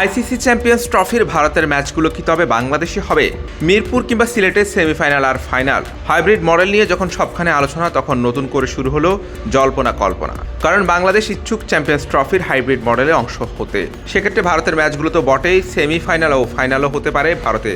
ICC champions ট্রফির ভারতের ম্যাচগুলো কি তবে বাংলাদেশি হবে? মিরপুর কিংবা সিলেটের সেমিফাইনাল আর ফাইনাল। হাইব্রিড মডেল নিয়ে যখন সবখানে আলোচনা, তখন নতুন করে শুরু হলো জল্পনা, কল্পনা। কারণ বাংলাদেশ ইচ্ছুক চ্যাম্পিয়ন্স ট্রফির হাইব্রিড মডেলে অংশ হতে। সেক্ষেত্রে ভারতের ম্যাচগুলো তো বটেই, সেমিফাইনাল ও ফাইনালও হতে পারে ভারতে।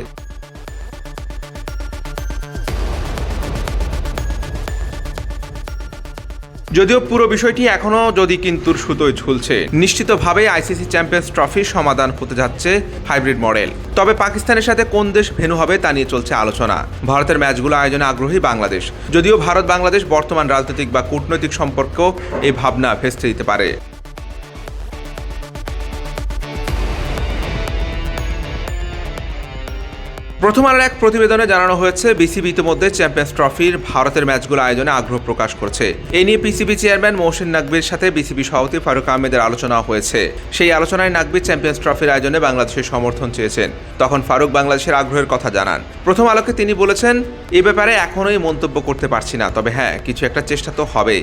যদিও পুরো বিষয়টি এখনও যদি কিন্তু সুতোয় ঝুলছে, নিশ্চিতভাবে আইসিসি চ্যাম্পিয়ন্স ট্রফির সমাধান হতে যাচ্ছে হাইব্রিড মডেল। তবে পাকিস্তানের সাথে কোন দেশ ভেনু হবে তা নিয়ে চলছে আলোচনা। ভারতের ম্যাচগুলো আয়োজনে আগ্রহী বাংলাদেশ। যদিও ভারত বাংলাদেশ বর্তমান রাজনৈতিক বা কূটনৈতিক সম্পর্ক এই ভাবনা ভেস্তে দিতে পারে। প্রথম আলোর এক প্রতিবেদনে জানানো হয়েছে, বিসিবি ইতিমধ্যে চ্যাম্পিয়ন্স ট্রফির ভারতের ম্যাচগুলো আয়োজনে আগ্রহ প্রকাশ করছে। এই নিয়ে পিসিবি চেয়ারম্যান মহসিন নাকবির সাথে বিসিবি সভাপতি ফারুক আহমেদের আলোচনা হয়েছে। সেই আলোচনায় নাকবি চ্যাম্পিয়ন্স ট্রফির আয়োজনে বাংলাদেশের সমর্থন চেয়েছেন। তখন ফারুক বাংলাদেশের আগ্রহের কথা জানান। প্রথম আলোকে তিনি বলেছেন, এ ব্যাপারে এখনোই মন্তব্য করতে পারছি না, তবে হ্যাঁ কিছু একটা চেষ্টা তো হবেই।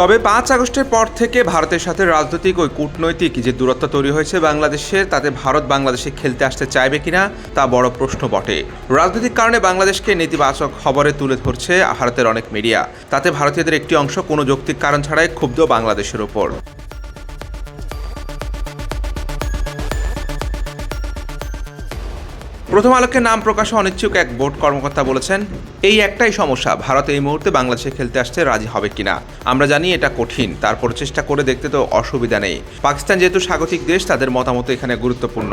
তবে পাঁচ আগস্টের পর থেকে ভারতের সাথে রাজনৈতিক ও কূটনৈতিক যে দূরত্ব তৈরি হয়েছে বাংলাদেশের, তাতে ভারত বাংলাদেশে খেলতে আসতে চাইবে কিনা তা বড় প্রশ্ন বটে। রাজনৈতিক কারণে বাংলাদেশকে নেতিবাচক খবরে তুলে ধরছে ভারতের অনেক মিডিয়া। তাতে ভারতীয়দের একটি অংশ কোনো যৌক্তিক কারণ ছাড়াই ক্ষুব্ধ বাংলাদেশের ওপর। প্রথম আলোকে নাম প্রকাশে অনিচ্ছুক এক বোর্ড কর্মকর্তা বলেছেন, এই একটাই সমস্যা, ভারত এই মুহূর্তে বাংলাদেশে খেলতে আসতে রাজি হবে কিনা? আমরা জানি এটা কঠিন, তারপর চেষ্টা করে দেখতে তো অসুবিধা নেই। পাকিস্তান যেহেতু স্বাগতিক দেশ, তাদের মতামত এখানে গুরুত্বপূর্ণ।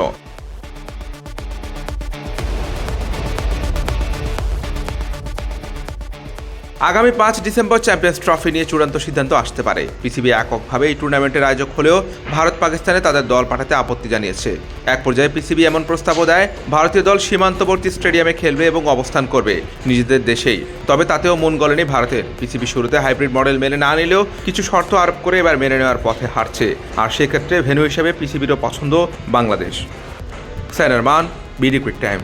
আগামী পাঁচ ডিসেম্বর চ্যাম্পিয়ন্স ট্রফি নিয়ে চূড়ান্ত সিদ্ধান্ত আসতে পারে। পিসিবি এককভাবে এই টুর্নামেন্টের আয়োজক হলেও ভারত পাকিস্তানে তাদের দল পাঠাতে আপত্তি জানিয়েছে। এক পর্যায়ে পিসিবি এমন প্রস্তাবও দেয়, ভারতীয় দল সীমান্তবর্তী স্টেডিয়ামে খেলবে এবং অবস্থান করবে নিজেদের দেশেই। তবে তাতেও মন গলেনি ভারতের। পিসিবি শুরুতে হাইব্রিড মডেল মেনে না নিলেও কিছু শর্ত আরোপ করে এবার মেনে নেওয়ার পথে হারছে আর সেক্ষেত্রে ভেন্যু হিসেবে পিসিবিরও পছন্দ বাংলাদেশ। স্যানারমান বিডি কুইক টাইম।